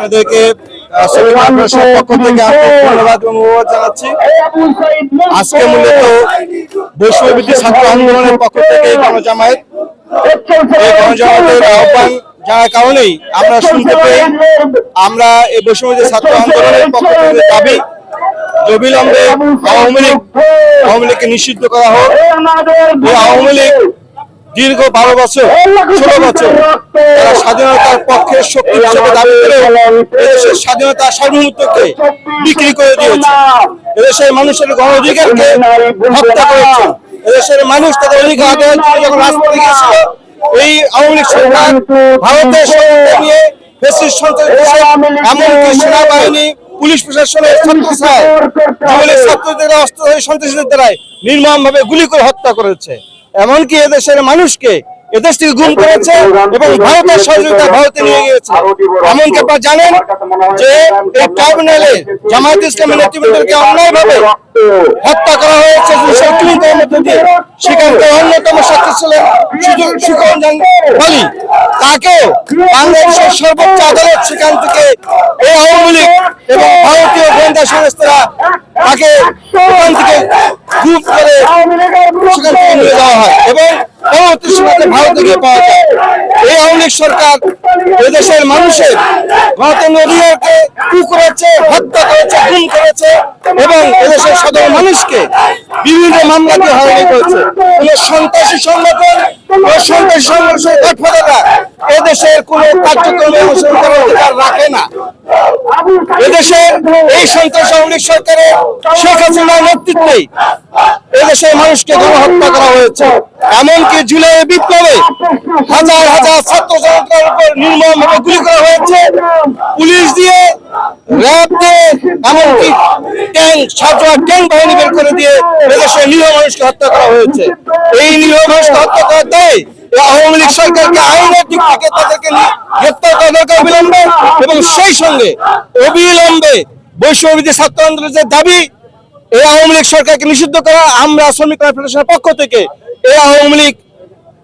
আপনাদেরকে আন্দোলনের আহ্বান আমরা শুনতে পাই আমরা এই বৈষম্যবৃদ্ধি ছাত্র আন্দোলনের পক্ষ থেকে দাবি অবিলম্বে আওয়ামী লীগ, আওয়ামী লীগকে নিষিদ্ধ করা হোক আওয়ামী লীগ দীর্ঘ বারো বছর, ষোলো বছর তারা স্বাধীনতার পক্ষের শক্তি হিসেবে দাবি করে এদেশের স্বাধীনতা সার্বভৌমত্বকে বিক্রি করে দিয়েছে। এদেশের মানুষের গণ অধিকারকে হত্যা করেছে। এদেশের মানুষ তাদের অধিকার যখন গিয়েছিল, এই আওয়ামী লীগ সরকার ভারতের সরকার নিয়ে ফেসিস এমনকি সেনাবাহিনী, পুলিশ প্রশাসনের ছাত্রদের অস্ত্র সন্ত্রাসীদের দ্বারাই নির্মম ভাবে গুলি করে হত্যা করেছে। এমনকি এদেশের মানুষকে এদেশ থেকে গুম করেছে এবং ভারতের সহযোগিতা ভারতে নিয়ে গিয়েছে। এমনকি আপনারা জানেন যে এই ট্রাইব্যুনালে জামায়াত ইসলামের নেতৃবৃন্দকে অন্যায়ভাবে হত্যা করা হয়েছে দুশো কিলোমিটার দিয়ে। সেখানকার অন্যতম সাক্ষী তাকেও বাংলাদেশের সর্বোচ্চ আদালত সেখান থেকে এই আওয়ামী লীগ এবং ভারতীয় গোয়েন্দা সংস্থারা তাকে ওখান থেকে গ্রুপ করে হয় এবং পরবর্তী সময়তে ভারতে গিয়ে পাওয়া যায়। এই আওয়ামী সরকার এদেশের মানুষের গণতন্ত্র অধিকারকে কু করেছে হত্যা করেছে গুম করেছে এবং এদেশের সাধারণ মানুষকে বিভিন্ন মামলাতে হয়রানি করেছে। কোন সন্ত্রাসী সংগঠন ও সন্ত্রাসী সংগঠনের গঠফাদাররা এদেশের কোন কার্যক্রমে অংশগ্রহণ করার অধিকার রাখে না। এদেশের এই সন্ত্রাস আওয়ামী সরকারের শেখ হাসিনার নেতৃত্বেই এদেশের মানুষকে গণহত্যা করা হয়েছে। এমনকি জুলাই বিপ্লবে হাজার হাজার ছাত্র জনতার উপর নির্মম ভাবে গুলি করা হয়েছে। পুলিশ দিয়ে র্যাব দিয়ে, এমনকি ট্যাঙ্ক ট্যাঙ্ক বাহিনী বের করে দিয়ে এদেশের নিরীহ মানুষকে হত্যা করা হয়েছে। এই নিরীহ মানুষকে হত্যা করার দায় আওয়ামী লীগ সরকারকে আইনের দিক থেকে করা দরকার অবিলম্বে এবং সেই সঙ্গে অবিলম্বে বৈষম্যবিধি ছাত্র আন্দোলনের যে দাবি এই আওয়ামী লীগ সরকারকে নিষিদ্ধ করা আমরা শ্রমিক কনফেডারেশনের পক্ষ থেকে এই আওয়ামী লীগ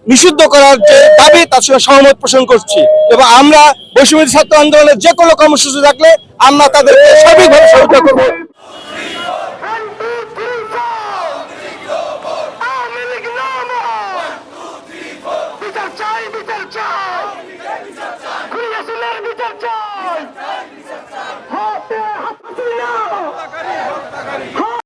নিষিদ্ধ করার যে দাবি তার সঙ্গে সহমত পোষণ করছি। এবং আমরা বৈষম্য ছাত্র আন্দোলনের যে কোনো কর্মসূচি থাকলে আমরা তাদেরকে সঠিকভাবে সহযোগিতা করব।